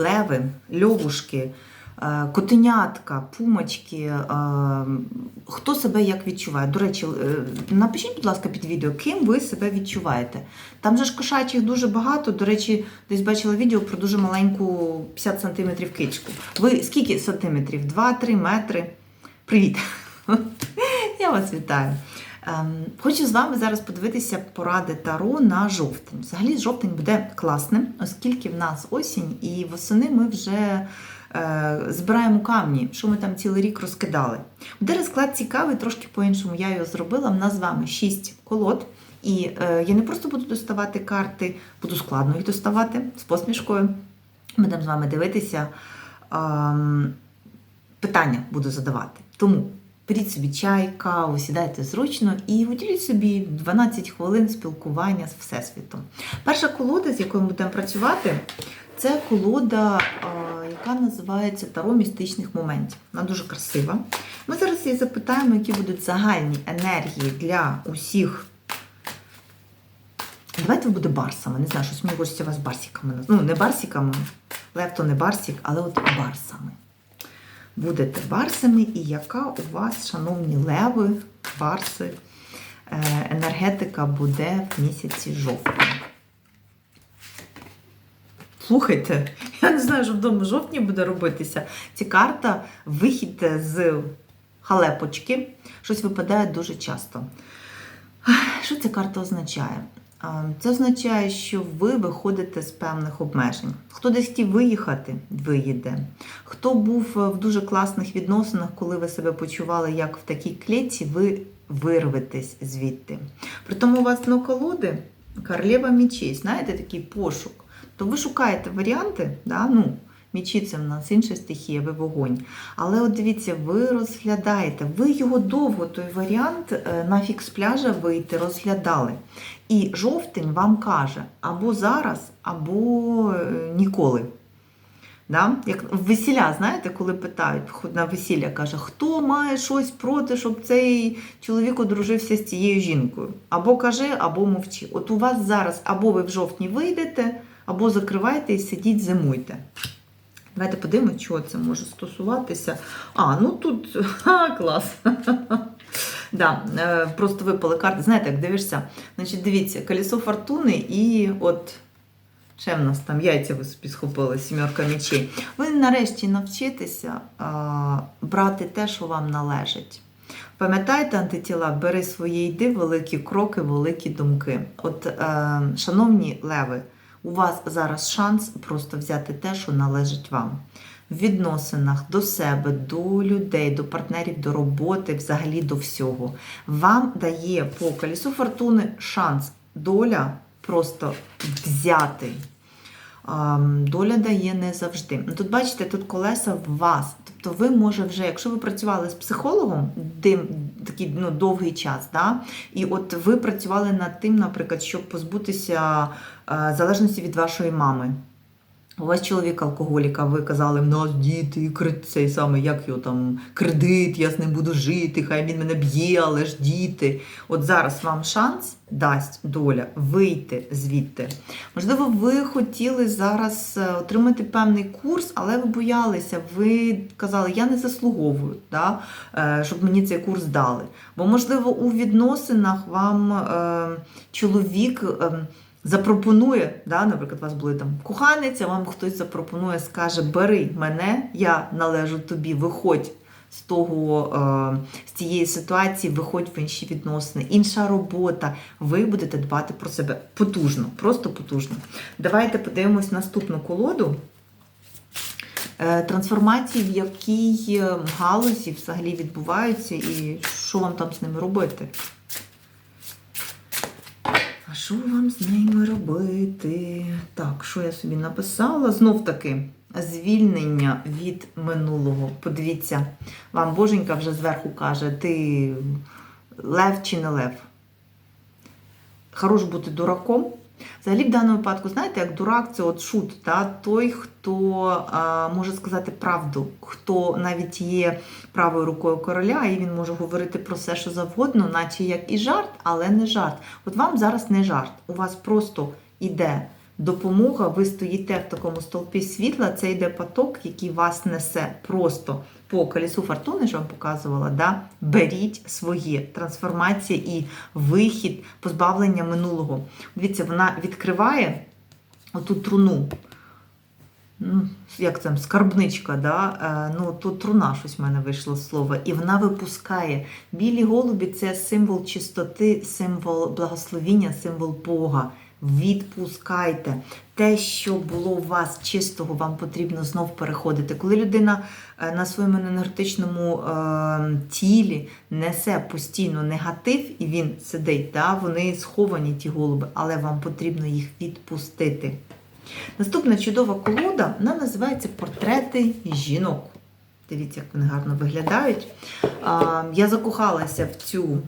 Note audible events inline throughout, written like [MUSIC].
леви, льовушки, е, котенятка, пумочки. е, Хто себе як відчуває? До речі, е, напишіть, будь ласка, під відео, ким ви себе відчуваєте. Там же ж кошачих дуже багато. До речі, десь бачила відео про дуже маленьку 50 см кичку. Ви скільки сантиметрів? 2-3 метри. Привіт! [LAUGHS] Я вас вітаю. Ем, Хочу з вами зараз подивитися поради Таро на жовтень. Взагалі, жовтень буде класним, оскільки в нас осінь, і восени ми вже е, збираємо камні, що ми там цілий рік розкидали. Буде розклад цікавий, трошки по-іншому я його зробила. В нас з вами 6 колод. І е, я не просто буду доставати карти, буду складно їх доставати з посмішкою. Будемо з вами дивитися. ем, питання буду задавати. Тому беріть собі чай, каву, сідайте зручно і виділіть собі 12 хвилин спілкування з Всесвітом. Перша колода, з якою ми будемо працювати, це колода, яка називається Таро містичних моментів. Вона дуже красива. Ми зараз її запитаємо, які будуть загальні енергії для усіх. Давайте буде барсами. Не знаю, щось мені хочеться вас барсиками. наз- Ну, не барсиками, лев то не барсик, але от барсами будете барсами, і яка у вас, шановні леви, барси, е, енергетика буде в місяці жовтня. Слухайте, я не знаю, що вдома жовтні буде робитися. Ці карта вихід з халепочки. Щось випадає дуже часто. Що ця карта означає? Це означає, що ви виходите з певних обмежень. Хто десь хотів виїхати, виїде. Хто був в дуже класних відносинах, коли ви себе почували як в такій клітці, ви вирветесь звідти. Притому у вас на колоди королева мічей, знаєте, такий пошук. То ви шукаєте варіанти, да? ну, мічі це в нас інша стихія, ви вогонь. Але от дивіться, ви розглядаєте, ви його довго, той варіант е, на фікс пляжа вийти розглядали. І жовтень вам каже або зараз, або е, ніколи. Да? Як в весілля, знаєте, коли питають на весілля, каже, хто має щось проти, щоб цей чоловік одружився з цією жінкою? Або каже, або мовчи. От у вас зараз або ви в жовтні вийдете, або закривайте і сидіть, зимуйте. Давайте подивимося, чого це може стосуватися. А, ну тут [LAUGHS] ха, клас. [LAUGHS] Да, е, просто випали карти. Знаєте, як дивишся? Значить, дивіться, колесо фортуни і от ще в нас там яйця ви собі схопили, сімерка мечей. Ви нарешті навчитеся а, брати те, що вам належить. Пам'ятайте, антитіла, бери свої йди, великі кроки, великі думки. От, е, шановні леви, у вас зараз шанс просто взяти те, що належить вам. В відносинах до себе, до людей, до партнерів, до роботи, взагалі до всього. Вам дає по колісу фортуни шанс, доля просто взяти. Доля дає не завжди. Ну, Тут бачите, тут колеса в вас. Тобто ви може вже, якщо ви працювали з психологом такий ну, довгий час, да? і от ви працювали над тим, наприклад, щоб позбутися е, залежності від вашої мами. У вас чоловік алкоголік, а ви казали, в нас діти, цей самий, як його там, кредит, я з ним буду жити, хай він мене б'є, але ж діти. От зараз вам шанс дасть доля вийти звідти. Можливо, ви хотіли зараз е, отримати певний курс, але ви боялися, ви казали, я не заслуговую, да, е, щоб мені цей курс дали. Бо, можливо, у відносинах вам е, чоловік. Запропонує, да, наприклад, у вас були там коханець, а вам хтось запропонує, скаже: Бери мене, я належу тобі, виходь з того, е, з цієї ситуації, виходь в інші відносини, інша робота. Ви будете дбати про себе потужно, просто потужно. Давайте подивимось наступну колоду. Е, Трансформації, в якій е, галузі взагалі відбуваються, і що вам там з ними робити? А що вам з ними робити? Так, що я собі написала? Знов таки звільнення від минулого. Подивіться, вам Боженька вже зверху каже, ти лев чи не лев. Хорош бути дураком. Взагалі, в даному випадку, знаєте, як дурак це от шут, та? той, хто а, може сказати правду, хто навіть є правою рукою короля, і він може говорити про все, що завгодно, наче як і жарт, але не жарт. От вам зараз не жарт. У вас просто іде допомога, ви стоїте в такому стовпі світла, це йде поток, який вас несе просто по колесу фортуни, що вам показувала, да? беріть своє трансформація і вихід, позбавлення минулого. Дивіться, вона відкриває оту труну. Ну, як там, скарбничка, да? е, ну, тут труна щось в мене вийшло слово, і вона випускає. Білі голубі це символ чистоти, символ благословіння, символ Бога. Відпускайте те, що було у вас чистого, вам потрібно знов переходити. Коли людина е, на своєму енергетичному е, тілі несе постійно негатив, і він сидить, да, вони сховані, ті голуби, але вам потрібно їх відпустити. Наступна чудова колода, вона називається Портрети жінок. Дивіться, як вони гарно виглядають. Я закохалася в цю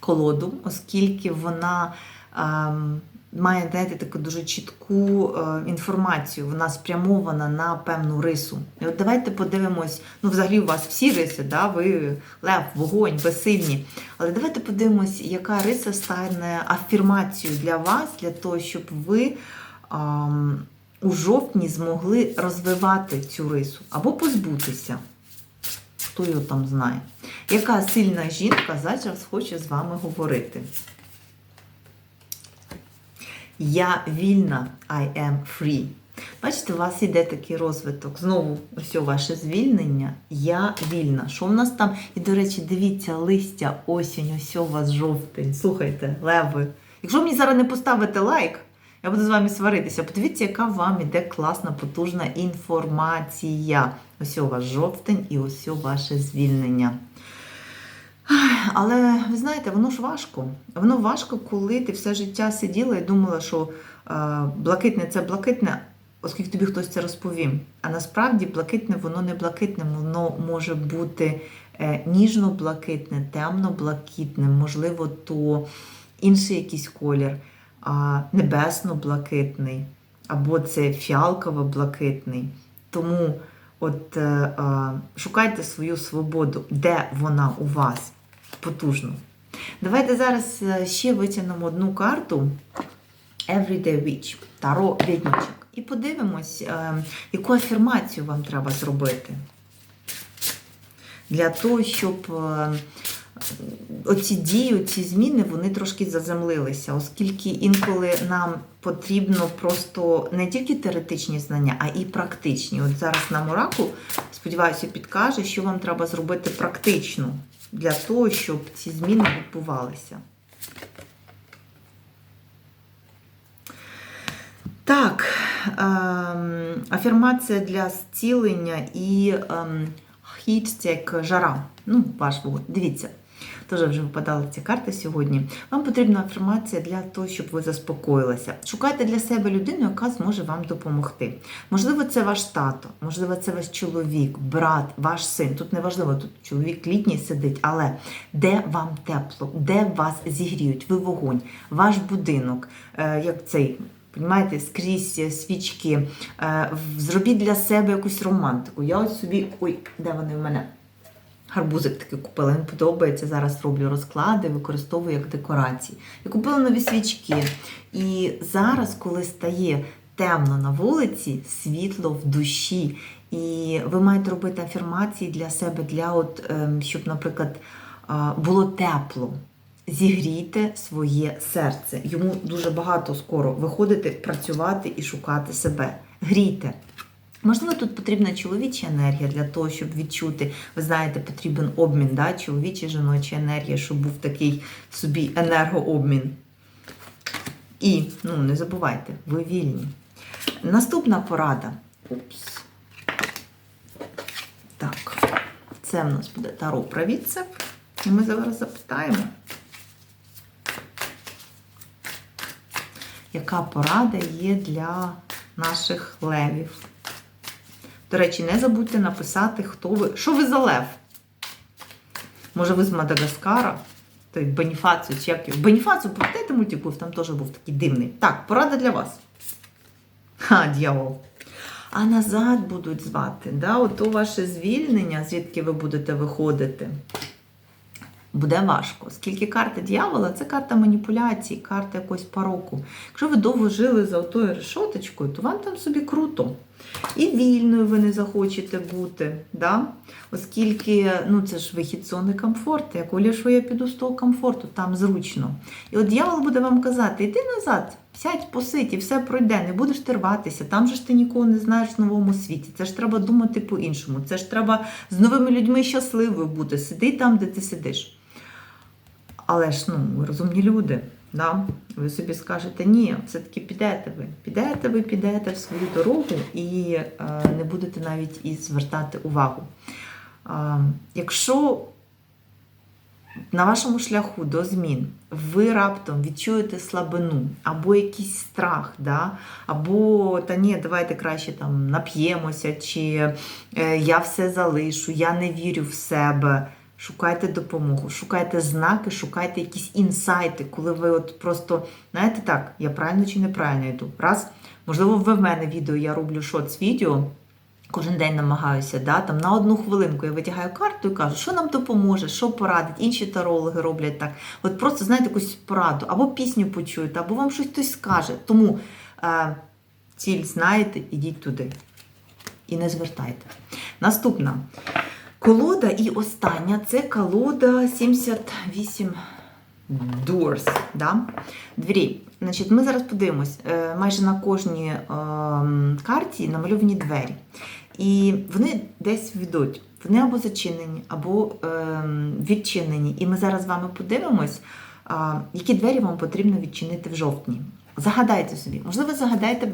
колоду, оскільки вона має знаєте, таку дуже чітку е, інформацію. Вона спрямована на певну рису. І от давайте подивимось, ну, взагалі, у вас всі риси, да? ви лев, вогонь, ви. Але давайте подивимось, яка риса стане афірмацією для вас, для того, щоб ви ам, у жовтні змогли розвивати цю рису або позбутися. Хто його там знає? Яка сильна жінка зараз хоче з вами говорити? Я вільна, I am free. Бачите, у вас іде такий розвиток. Знову ось ваше звільнення. Я вільна. Що в нас там? І, до речі, дивіться, листя, осінь, ось у вас жовтень. Слухайте, леви. Якщо мені зараз не поставите лайк, я буду з вами сваритися. Подивіться, яка вам іде класна, потужна інформація. Ось у вас жовтень і ось ваше звільнення. Але ви знаєте, воно ж важко. Воно важко, коли ти все життя сиділа і думала, що е, блакитне це блакитне, оскільки тобі хтось це розповім. А насправді блакитне воно не блакитне, воно може бути е, ніжно-блакитне, темно-блакитне, можливо, то інший якийсь колір, небесно-блакитний, або це фіалково-блакитний. Тому от е, шукайте свою свободу, де вона у вас потужно. Давайте зараз е, ще витягнемо одну карту Everyday Witch, Таро відьмачок. І подивимось, е, яку афірмацію вам треба зробити. Для того, щоб е, оці дії, оці зміни, вони трошки заземлилися, оскільки інколи нам потрібно просто не тільки теоретичні знання, а і практичні. От зараз нам Оракул, сподіваюся, підкаже, що вам треба зробити практично для того, щоб ці зміни відбувалися. Так, ем, афірмація для зцілення і ем, хіт як жара. Ну, ваш вогонь. Дивіться, теж вже випадали ці карти сьогодні. Вам потрібна афірмація для того, щоб ви заспокоїлися. Шукайте для себе людину, яка зможе вам допомогти. Можливо, це ваш тато, можливо, це ваш чоловік, брат, ваш син. Тут не важливо, тут чоловік літній сидить, але де вам тепло, де вас зігріють, ви вогонь, ваш будинок, е, як цей. Понімаєте, скрізь свічки. Е, Зробіть для себе якусь романтику. Я ось собі. Ой, де вони в мене? Гарбузик такий купила, він подобається. Зараз роблю розклади, використовую як декорації. Я купила нові свічки. І зараз, коли стає темно на вулиці, світло в душі. І ви маєте робити афірмації для себе, для от, ем, щоб, наприклад, було тепло. Зігрійте своє серце. Йому дуже багато скоро виходити, працювати і шукати себе. Грійте. Можливо, тут потрібна чоловіча енергія для того, щоб відчути, ви знаєте, потрібен обмін, да? чоловіча жіноча енергія, щоб був такий собі енергообмін. І, ну, не забувайте, ви вільні. Наступна порада. Упс. Так, це в нас буде Таро провідцев. І ми зараз запитаємо, яка порада є для наших левів. До речі, не забудьте написати, хто ви. Що ви за лев? Може, ви з Мадагаскара? Той Беніфацію, чи як його? Беніфацію, пам'ятаєте мультик там теж був такий дивний. Так, порада для вас. Ха, дьявол. А назад будуть звати. Да? Ото ваше звільнення, звідки ви будете виходити. Буде важко. Оскільки карта дьявола це карта маніпуляцій, карта якогось пороку. Якщо ви довго жили за отою решоточкою, то вам там собі круто. І вільною ви не захочете бути, да? оскільки ну, це ж вихід зони комфорту. Я коли що я піду з того комфорту, там зручно. І от дьявол буде вам казати: йди назад, сядь, посидь, і все пройде, не будеш ти рватися. Там же ж ти нікого не знаєш в новому світі. Це ж треба думати по-іншому. Це ж треба з новими людьми щасливою бути. Сиди там, де ти сидиш. Але ж ну, ви розумні люди. Да? Ви собі скажете, ні, все-таки підете ви. Підете ви, підете в свою дорогу і е, не будете навіть і звертати увагу. Е, якщо на вашому шляху до змін ви раптом відчуєте слабину або якийсь страх, да? або та ні, давайте краще там нап'ємося, чи е, я все залишу, я не вірю в себе. Шукайте допомогу, шукайте знаки, шукайте якісь інсайти, коли ви от просто, знаєте так, я правильно чи неправильно йду. Раз, можливо, ви в мене відео, я роблю шоц відео, кожен день намагаюся, да, там на одну хвилинку я витягаю карту і кажу, що нам допоможе, що порадить. Інші тарологи роблять так. От просто знаєте якусь пораду, або пісню почуєте, або вам щось хтось скаже. Тому е, ціль знаєте, ідіть туди. І не звертайте. Наступна. Колода і остання це колода 78 Doors. Да? Двері. Значить, Ми зараз подивимось, е, майже на кожній е, карті намальовані двері. І вони десь ведуть. Вони або зачинені, або е, відчинені. І ми зараз з вами подивимось, які двері вам потрібно відчинити в жовтні. Загадайте собі, можливо, загадайте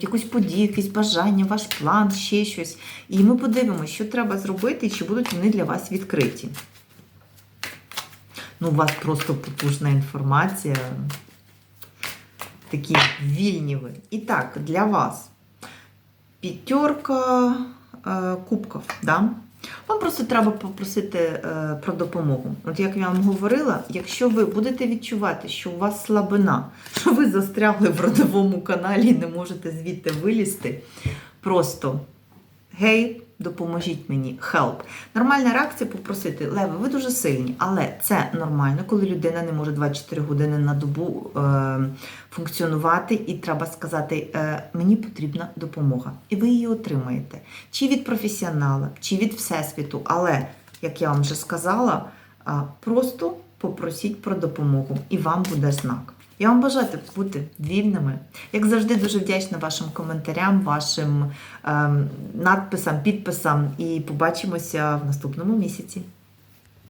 якусь подію, якесь бажання, ваш план, ще щось. І ми подивимося, що треба зробити, і чи будуть вони для вас відкриті. Ну, у вас просто потужна інформація. Такі вільні ви. І так, для вас п'ятерка е, кубків. Да? Вам просто треба попросити е, про допомогу. От як я вам говорила, якщо ви будете відчувати, що у вас слабина, що [LAUGHS] ви застрягли в родовому каналі і не можете звідти вилізти, просто гей, допоможіть мені, help. Нормальна реакція попросити, Леви, ви дуже сильні, але це нормально, коли людина не може 24 години на добу е, функціонувати, і треба сказати, е, мені потрібна допомога. І ви її отримаєте. Чи від професіонала, чи від Всесвіту, але, як я вам вже сказала, е, просто попросіть про допомогу, і вам буде знак. Я вам бажаю бути вільними. Як завжди, дуже вдячна вашим коментарям, вашим ем, надписам, підписам. І побачимося в наступному місяці.